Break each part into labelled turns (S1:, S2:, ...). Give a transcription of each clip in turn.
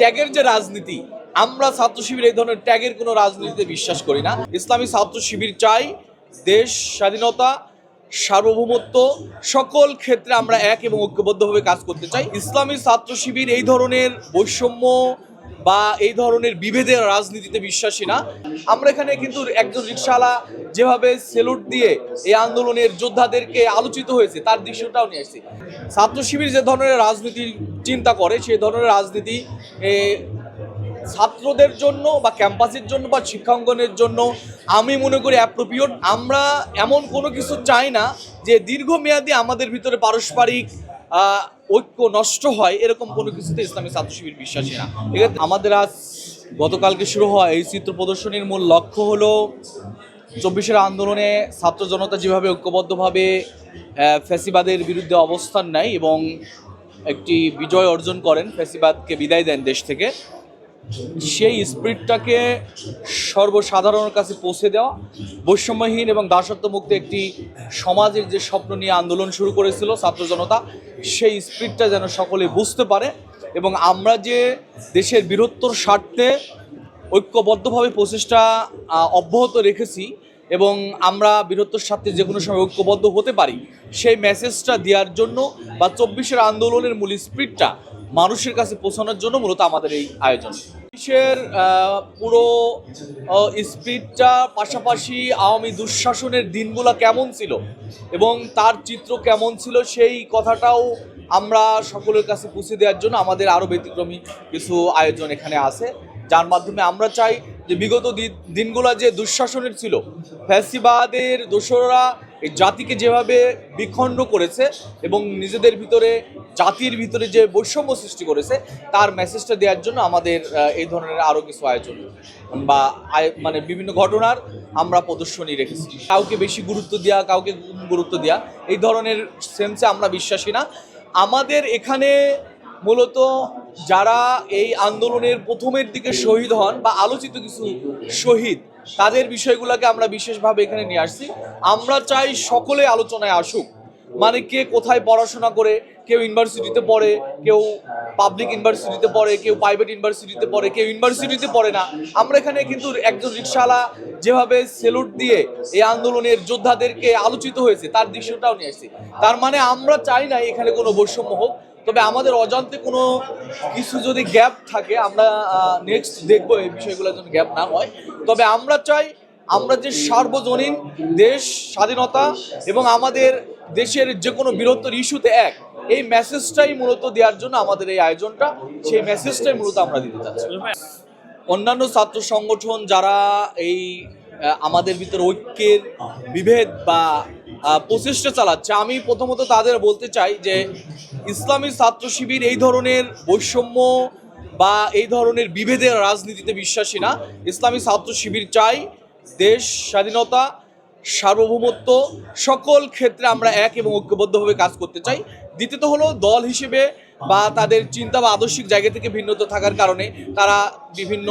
S1: ট্যাগের যে রাজনীতি, আমরা ছাত্র শিবির এই ধরনের ট্যাগের কোনো রাজনীতিতে বিশ্বাস করি না। ইসলামী ছাত্র শিবির চাই, দেশ স্বাধীনতা, সার্বভৌমত্ব, সকল ক্ষেত্রে আমরা এক এবং ঐক্যবদ্ধভাবে কাজ করতে চাই। ইসলামী ছাত্র শিবির এই ধরনের বৈষম্য বা এই ধরনের বিভেদের রাজনীতিতে বিশ্বাসী না আমরা এখানে কিন্তু একজন রিক্সাওয়ালা যেভাবে সেলুট দিয়ে এই আন্দোলনের যোদ্ধাদেরকে আলোচিত হয়েছে, তার দৃশ্যটাও নিয়ে আসছি। ছাত্র শিবির যে ধরনের রাজনীতি চিন্তা করে সেই ধরনের রাজনীতি ছাত্রদের জন্য বা ক্যাম্পাসের জন্য বা শিক্ষাঙ্গনের জন্য আমি মনে করি অ্যাপ্রোপ্রিয়েট আমরা এমন কোনো কিছু চাই না যে দীর্ঘমেয়াদী আমাদের ভিতরে পারস্পরিক ঐক্য নষ্ট হয়, এরকম কোনো কিছুতে ইসলামী ছাত্র শিবির বিশ্বাসী না। এক্ষেত্রে আমাদের আজ গতকালকে শুরু হওয়া এই চিত্র প্রদর্শনীর মূল লক্ষ্য হল চব্বিশের আন্দোলনে ছাত্র জনতা যেভাবে ঐক্যবদ্ধভাবে ফ্যাসিবাদের বিরুদ্ধে অবস্থান নেয় এবং একটি বিজয় অর্জন করেন, ফ্যাসিবাদকে বিদায় দেন দেশ থেকে সেই স্পিরিটটাকে সর্বসাধারণের কাছে পৌঁছে দেওয়া, বৈষম্যহীন এবং দাসত্বমুক্ত একটি সমাজের যে স্বপ্ন নিয়ে আন্দোলন শুরু করেছিল ছাত্র জনতা, সেই স্পিরিটটা যেন সকলে বুঝতে পারে এবং আমরা যে দেশের বৃহত্তর স্বার্থে ঐক্যবদ্ধভাবে প্রচেষ্টা অব্যাহত রেখেছি এবং আমরা বৃহত্তর স্বার্থে যে কোনো সময় ঐক্যবদ্ধ হতে পারি, সেই মেসেজটা দেওয়ার জন্য বা চব্বিশের আন্দোলনের মূল স্পিরিটটা মানুষের কাছে পৌঁছানোর জন্য মূলত আমাদের এই আয়োজন। আহ, পুরো স্পিরিটটা পাশাপাশি আওয়ামী দুঃশাসনের দিনগুলো কেমন ছিল এবং তার চিত্র কেমন ছিল সেই কথাটাও আমরা সকলের কাছে পৌঁছে দেওয়ার জন্য আমাদের আরও ব্যতিক্রমী কিছু আয়োজন এখানে আছে। যার মাধ্যমে আমরা চাই যে বিগত দিনগুলো যে দুঃশাসনের ছিল ফ্যাসিবাদের দোসররা এই জাতিকে যেভাবে বিখণ্ড করেছে এবং নিজেদের ভিতরে, জাতির ভিতরে যে বৈষম্য সৃষ্টি করেছে, তার মেসেজটা দেওয়ার জন্য আমাদের এই ধরনের আরও কিছু আয়োজন বা মানে বিভিন্ন ঘটনার আমরা প্রদর্শনী রেখেছি। কাউকে বেশি গুরুত্ব দেওয়া কাউকে গুরুত্ব দেওয়া এই ধরনের সেন্সে আমরা বিশ্বাসী না। আমাদের এখানে মূলত যারা এই আন্দোলনের প্রথমের দিকে শহীদ হন বা আলোচিত কিছু শহীদ, তাদের বিষয়গুলোকে আমরা বিশেষভাবে এখানে নিয়ে আসছি। আমরা চাই সকলে আলোচনায় আসুক। মানে কে কোথায় পড়াশোনা করে, কেউ ইউনিভার্সিটিতে পড়ে, কেউ পাবলিক ইউনিভার্সিটিতে পড়ে, কেউ প্রাইভেট ইউনিভার্সিটিতে পড়ে, কেউ ইউনিভার্সিটিতে পড়ে না। আমরা এখানে কিন্তু একজন রিক্সাওয়ালা যেভাবে সেলুট দিয়ে এই আন্দোলনের যোদ্ধাদেরকে আলোচিত হয়েছে, তার দৃশ্যটাও নিয়ে আসছি। তার মানে আমরা চাই না এখানে কোনো বৈষম্য হোক। তবে আমাদের অজান্তে কোনো কিছু যদি গ্যাপ থাকে, আমরা নেক্সট দেখব এই বিষয়গুলো যেন গ্যাপ না হয়। তবে আমরা চাই আমরা যে সার্বজনীন দেশ স্বাধীনতা এবং আমাদের দেশের যে কোনো বৃহত্তর ইস্যুতে এক, এই মেসেজটাই মূলত দেওয়ার জন্য আমাদের এই আয়োজনটা, সেই মেসেজটাই মূলত আমরা দিতে চাচ্ছি। অন্যান্য ছাত্র সংগঠন যারা এই আমাদের ভিতরে ঐক্যের বিভেদ বা প্রচেষ্টা চালাচ্ছে। আমি প্রথমত তাদের বলতে চাই যে, ইসলামী ছাত্র শিবির এই ধরনের বৈষম্য বা এই ধরনের বিভেদের রাজনীতিতে বিশ্বাসী না। ইসলামী ছাত্র শিবির চাই দেশ স্বাধীনতা, সার্বভৌমত্ব, সকল ক্ষেত্রে আমরা এক এবং ঐক্যবদ্ধভাবে কাজ করতে চাই। দ্বিতীয়ত হলো দল হিসেবে বা তাদের চিন্তা বা আদর্শিক জায়গা থেকে ভিন্নতা থাকার কারণে তারা বিভিন্ন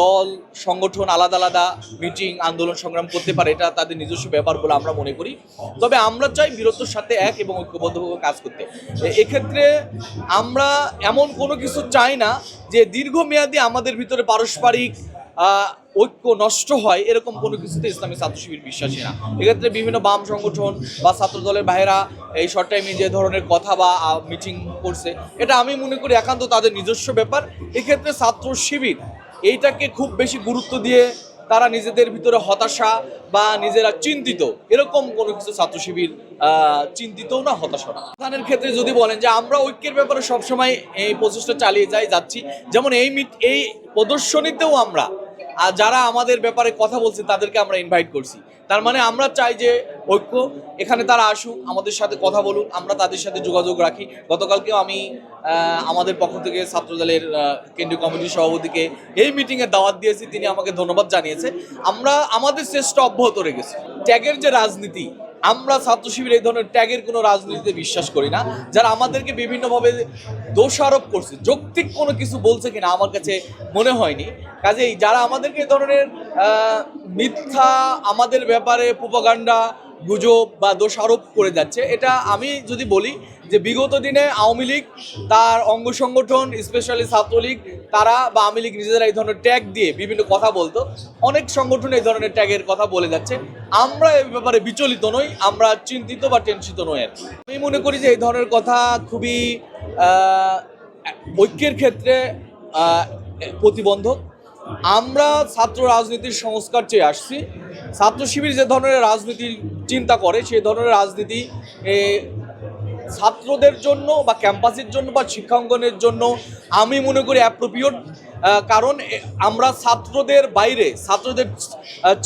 S1: দল, সংগঠন আলাদা আলাদা মিটিং, আন্দোলন সংগ্রাম করতে পারে, এটা তাদের নিজস্ব ব্যাপার বলে আমরা মনে করি। তবে আমরা চাই বীরত্বর সাথে এক এবং ঐক্যবদ্ধভাবে কাজ করতে। এক্ষেত্রে আমরা এমন কোনো কিছু চাই না যে দীর্ঘমেয়াদী আমাদের ভিতরে পারস্পরিক ঐক্য নষ্ট হয়, এরকম কোনো কিছুতে ইসলামী ছাত্র শিবির বিশ্বাসী না। এক্ষেত্রে বিভিন্ন বাম সংগঠন বা ছাত্র দলের ভাইয়েরা এই শর্ট টাইমে যে ধরনের কথা বা মিটিং করছে, এটা আমি মনে করি একান্ত তাদের নিজস্ব ব্যাপার। এক্ষেত্রে ছাত্র শিবির এইটাকে খুব বেশি গুরুত্ব দিয়ে তারা নিজেদের ভিতরে হতাশা বা নিজেরা চিন্তিত, এরকম কোনো কিছু ছাত্র শিবির চিন্তিত না হতাশা না। প্রধানের ক্ষেত্রে যদি বলেন যে আমরা ঐক্যের ব্যাপারে সবসময় এই প্রচেষ্টা চালিয়ে যাই, যাচ্ছি, যেমন এই এই প্রদর্শনীতেও আমরা আর যারা আমাদের ব্যাপারে কথা বলছে, তাদেরকে আমরা ইনভাইট করছি। তার মানে আমরা চাই যে ঐক্য, এখানে তারা আসুক, আমাদের সাথে কথা বলুক, আমরা তাদের সাথে যোগাযোগ রাখি। গতকালকেও আমি আমাদের পক্ষ থেকে ছাত্রদলের কেন্দ্রীয় কমিটির সভাপতিকে এই মিটিংয়ে দাওয়াত দিয়েছি, তিনি আমাকে ধন্যবাদ জানিয়েছে আমরা, আমাদের চেষ্টা অব্যাহত রেখেছি। ট্যাগের যে রাজনীতি আমরা ছাত্র শিবির এই ধরনের ট্যাগের কোনো রাজনীতিতে বিশ্বাস করি না। যারা আমাদেরকে বিভিন্নভাবে দোষারোপ করছে, যৌক্তিক কোনো কিছু বলছে কিনা আমার কাছে মনে হয়নি। কাজেই যারা আমাদেরকে এই ধরনের মিথ্যা আমাদের ব্যাপারে প্রোপাগান্ডা, গুজব বা দোষারোপ করে যাচ্ছে, এটা আমি যদি বলি যে বিগত দিনে আওয়ামী লীগ তার অঙ্গ সংগঠন স্পেশালি ছাত্রলীগ, তারা বা আওয়ামী লীগ নিজেরা এই ধরনের ট্যাগ দিয়ে বিভিন্ন কথা বলতো। অনেক সংগঠন এই ধরনের ট্যাগের কথা বলে যাচ্ছে। আমরা এই ব্যাপারে বিচলিত নই, আমরা চিন্তিত বা টেনশিত নই আর আমি মনে করি যে এই ধরনের কথা খুবই ঐক্যের ক্ষেত্রে প্রতিবন্ধক। আমরা ছাত্র রাজনীতির সংস্কার চেয়ে আসছি। ছাত্র শিবির যে ধরনের রাজনীতি চিন্তা করে সেই ধরনের রাজনীতি ছাত্রদের জন্য বা ক্যাম্পাসের জন্য বা শিক্ষাঙ্গনের জন্য আমি মনে করি অ্যাপ্রোপ্রিয়েট কারণ আমরা ছাত্রদের বাইরে, ছাত্রদের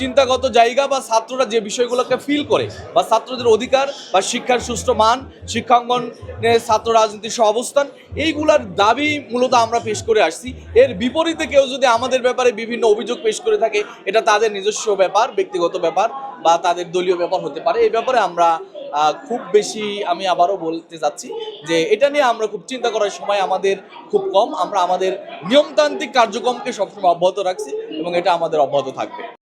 S1: চিন্তাগত জায়গা বা ছাত্ররা যে বিষয়গুলোকে ফিল করে বা ছাত্রদের অধিকার বা শিক্ষার সুষ্ঠু মান, শিক্ষাঙ্গনে ছাত্র রাজনীতির সহ অবস্থান, এইগুলার দাবি মূলত আমরা পেশ করে আসছি। এর বিপরীতে কেউ যদি আমাদের ব্যাপারে বিভিন্ন অভিযোগ পেশ করে থাকে, এটা তাদের নিজস্ব ব্যাপার, ব্যক্তিগত ব্যাপার বা তাদের দলীয় ব্যাপার হতে পারে। এই ব্যাপারে আমরা খুব বেশি আমি আবারও বলতে যাচ্ছি যে এটা নিয়ে আমরা খুব চিন্তা করার সময় আমাদের খুব কম। আমরা আমাদের নিয়মতান্ত্রিক কার্যক্রমকে সবসময় অব্যাহত রাখছি এবং এটা আমাদের অব্যাহত থাকবে।